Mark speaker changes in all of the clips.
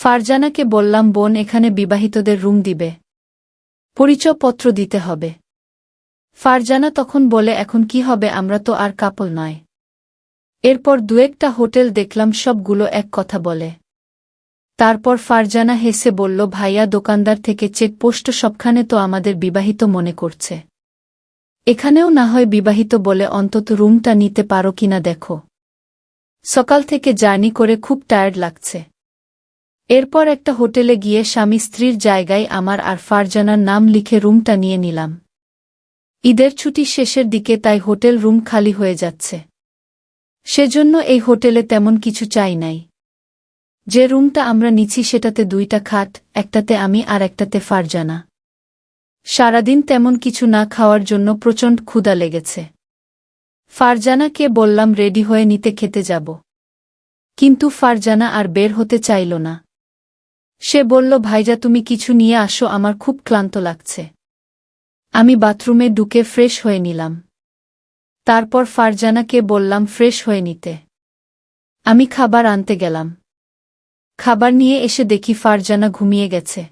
Speaker 1: ফারজানাকে বললাম, বোন, এখানে বিবাহিতদের রুম দিবে। পরিচয়পত্র দিতে হবে। ফারজানা তখন বলে, এখন কি হবে, আমরা তো আর কাপল নয়। এরপর দুয়েকটা হোটেল দেখলাম, সবগুলো এক কথা বলে। তারপর ফারজানা হেসে বলল, ভাইয়া, দোকানদার থেকে চেকপোস্ট সবখানে তো আমাদের বিবাহিত মনে করছে। এখানেও না হয় বিবাহিত বলে অন্তত রুমটা নিতে পারো কিনা দেখো। সকাল থেকে জার্নি করে খুব টায়ার্ড লাগছে। এরপর একটা হোটেলে গিয়ে স্বামী স্ত্রীর জায়গায় আমার আর ফারজানার নাম লিখে রুমটা নিয়ে নিলাম। ঈদের ছুটি শেষের দিকে তাই হোটেল রুম খালি হয়ে যাচ্ছে। সেজন্য এই হোটেলে তেমন কিছু চাই নাই। যে রুমটা আমরা নিছি সেটাতে দুইটা খাট, একটাতে আমি আর একটাতে ফারজানা। সারাদিন তেমন কিছু না খাওয়ার জন্য প্রচণ্ড ক্ষুধা লেগেছে। ফারজানাকে বললাম, রেডি হয়ে নিতে খেতে যাব। কিন্তু ফারজানা আর বের হতে চাইল না। সে বলল, ভাইজা, তুমি কিছু নিয়ে আসো, আমার খুব ক্লান্ত লাগছে। আমি বাথরুমে ঢুকে ফ্রেশ হয়ে নিলাম। তারপর ফারজানাকে বললাম, ফ্রেশ হয়ে নিতে। আমি খাবার আনতে গেলাম। খাবার নিয়ে এসে দেখি ফারজানা ঘুমিয়ে গেছে।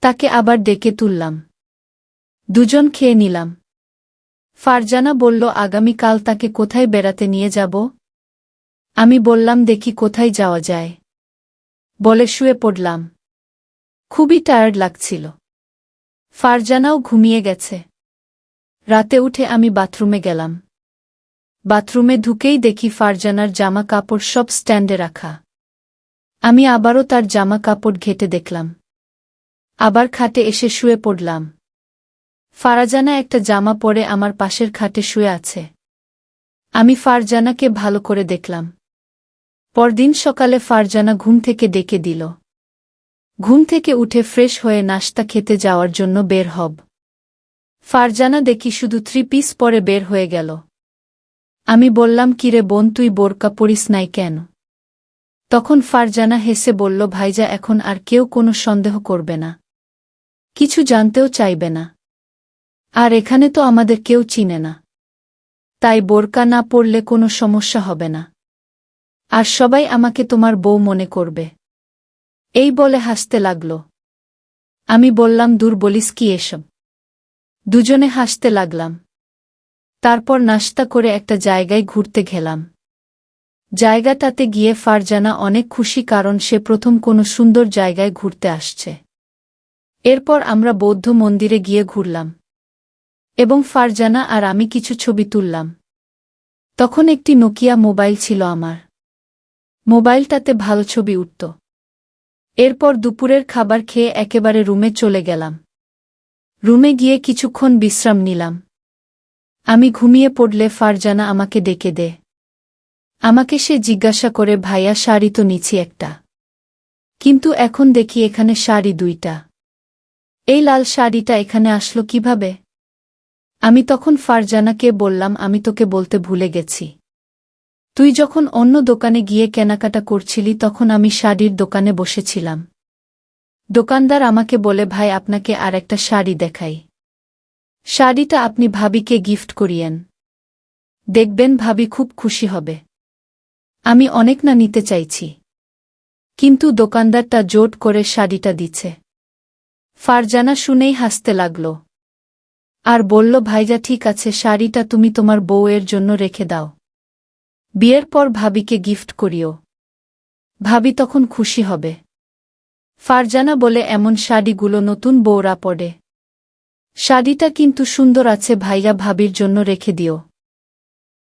Speaker 1: তাকে আবার ডেকে তুললাম। দুজন খেয়ে নিলাম। ফারজানা বলল, আগামীকাল তাকে কোথায় বেড়াতে নিয়ে যাব? আমি বললাম, দেখি কোথায় যাওয়া যায়। বলে শুয়ে পড়লাম। খুবই টায়ার্ড লাগছিল। ফারজানাও ঘুমিয়ে গেছে। রাতে উঠে আমি বাথরুমে গেলাম। বাথরুমে ঢুকেই দেখি ফারজানার জামা কাপড় সব স্ট্যান্ডে রাখা। আমি আবারও তার জামা কাপড় ঘেটে দেখলাম। আবার খাটে এসে শুয়ে পড়লাম। ফারাজানা একটা জামা পরে আমার পাশের খাটে শুয়ে আছে। আমি ফারজানাকে ভালো করে দেখলাম। পরদিন সকালে ফারজানা ঘুম থেকে ডেকে দিল। ঘুম থেকে উঠে ফ্রেশ হয়ে নাস্তা খেতে যাওয়ার জন্য বের হব। ফারজানা দেখি শুধু থ্রি পিস পরে বের হয়ে গেল। আমি বললাম, কিরে বোন, তুই বোরকা পরিস নাই কেন? তখন ফারজানা হেসে বলল, ভাইজা, এখন আর কেউ কোনো সন্দেহ করবে না। কিছু জানতেও চাইবে না। আর এখানে তো আমাদের কেউ চিনে না। তাই বোরকা না পড়লে কোনো সমস্যা হবে না। আর সবাই আমাকে তোমার বউ মনে করবে। এই বলে হাসতে লাগল। আমি বললাম, দূর বলিস কি এসব? দুজনে হাসতে লাগলাম। তারপর নাস্তা করে একটা জায়গায় ঘুরতে গেলাম। জায়গাটাতে গিয়ে ফারজানা অনেক খুশি কারণ সে প্রথম কোনো সুন্দর জায়গায় ঘুরতে আসছে। এরপর আমরা বৌদ্ধ মন্দিরে গিয়ে ঘুরলাম। এবং ফারজানা আর আমি কিছু ছবি তুললাম। তখন একটি নোকিয়া মোবাইল ছিল আমার। মোবাইলটাতে ভালো ছবি উঠত। এরপর দুপুরের খাবার খেয়ে একেবারে রুমে চলে গেলাম। রুমে গিয়ে কিছুক্ষণ বিশ্রাম নিলাম। আমি ঘুমিয়ে পড়লে ফারজানা আমাকে ডেকে দে। আমাকে সে জিজ্ঞাসা করে, ভাইয়া, শাড়ি তো নিছি একটা। কিন্তু এখন দেখি এখানে শাড়ি দুইটা। এই লাল শাড়িটা এখানে আসলো কীভাবে? আমি তখন ফারজানাকে বললাম, আমি তোকে বলতে ভুলে গেছি। তুই যখন অন্য দোকানে গিয়ে কেনাকাটা করছিলি তখন আমি শাড়ির দোকানে বসেছিলাম। দোকানদার আমাকে বলে, ভাই, আপনাকে আর একটা শাড়ি দেখাই। শাড়িটা আপনি ভাবিকে গিফট করিয়েন। দেখবেন ভাবি খুব খুশি হবে। আমি অনেক না নিতে চাইছি। কিন্তু দোকানদারটা জোট করে শাড়িটা দিচ্ছে। ফারজানা শুনেই হাসতে লাগল। আর বলল, ভাইজা, ঠিক আছে, শাড়িটা তুমি তোমার বউয়ের জন্য রেখে দাও। বিয়ের পর ভাবিকে গিফট করিও। ভাবি তখন খুশি হবে। ফারজানা বলে, এমন শাড়িগুলো নতুন বৌরা পড়ে। শাড়িটা কিন্তু সুন্দর আছে ভাইয়া, ভাবির জন্য রেখে দিও।